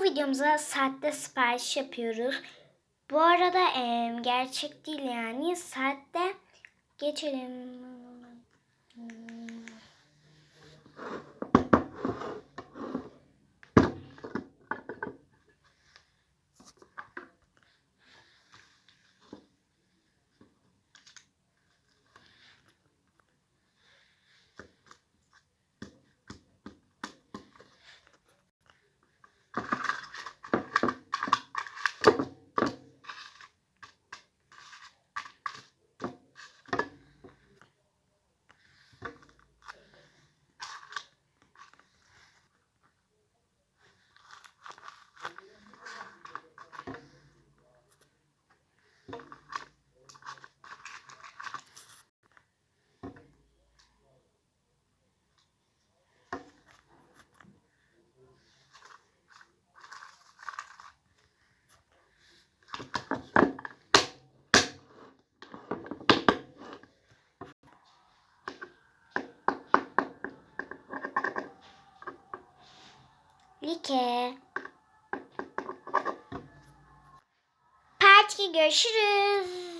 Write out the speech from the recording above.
bu videomuza saatte sipariş yapıyoruz. Bu arada em, gerçek değil yani saatte geçelim. Like. Parti görüşürüz.